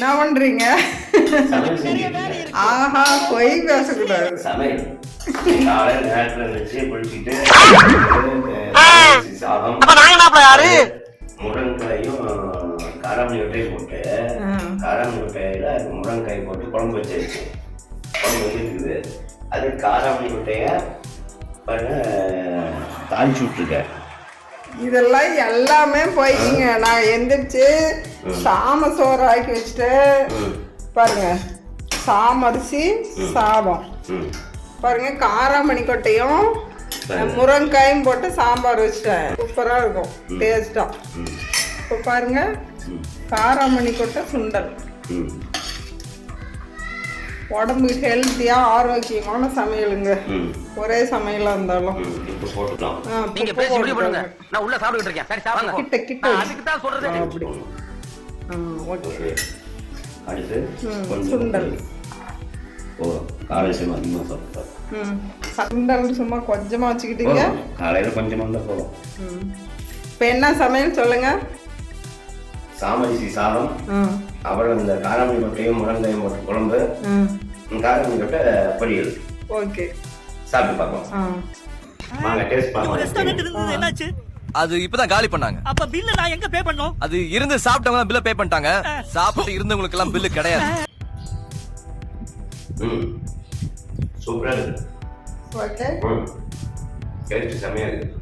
என்ன பண்றீங்க? ஆஹா பொய் பேசக்கூடாது. முருங்கைக்காயும் காராமணி ஒட்டையும் போட்டு. காராமணி ஒட்டையில முருங்கைக்காய் போட்டு குழம்பு வச்சிருச்சு குழம்பு வச்சிருக்குது. அது காராமணி பாருங்க தாளிச்சு விட்டுருக்கேன். இதெல்லாம் எல்லாமே பொய்ங்க நான் எந்திரிச்சு சாம சோறு ஆக்கி வச்சுட்டு பாருங்க சாமரிசி சாதம். ம். பாருங்க காராமணி கொட்டையும் முருங்காயும் போட்டு சாம்பார் வச்சிட்டேன். சூப்பரா இருக்கும் டேஸ்டா ம். இப்போ பாருங்க காராமணி கொட்டை சுண்டல். ம் உடம்புக்கு ஹெல்த்தியா ஆரோக்கியமான சமையலுங்க. ஒரே சமையலா இருந்தாலும். ம் இப்போ போட்டுக்கலாம். ஆ, நீங்க உப்பு பேசி முடிவு பண்ணுங்க. போட்டுக்கோங்க. நான் உள்ள சாப்பிட்டுட்டு இருக்கேன். சரி சாப்பிடுங்க கிட்ட கிட்ட. நான் அதுக்கு தான் சொல்றது அப்படி. ஆ, ஓகே. ஓகே. அடுத்து ம், கொஞ்சம் சுண்டல். ஓ அதிகமாக சாப்பிட்டோம் சுண்டல் சும்மா கொஞ்சமா வச்சுக்கிட்டீங்க. காலையில் கொஞ்சமாக தான் போதும். ம். இப்போ என்ன சமையல் சொல்லுங்க? சாமரிசி சாதம். அப்புறம் இந்த காராமணி கொட்டையும் முருங்கையும் போட்ட குழம்பு. காராமணி கொட்டை பொரியல். ஓகே. சாப்பிட்டு பார்ப்போம். வாங்க டேஸ்ட் ரெஸ்டாரண்ட் பார்க்கலாம் இருந்தது என்னாச்சு? அது இப்பதான் காலி பண்ணாங்க. அப்ப பில்ல நான் எங்க பே பண்ணோம்? அது இருந்து சாப்பிட்டவங்க பில்ல பே பண்ணிட்டாங்க. சாப்பிட்டு இருந்தவங்களுக்கு எல்லாம் பில்லு கிடையாது. ம். சூப்பராக இருக்கு. டேஸ்ட் செம்மையாக இருக்குது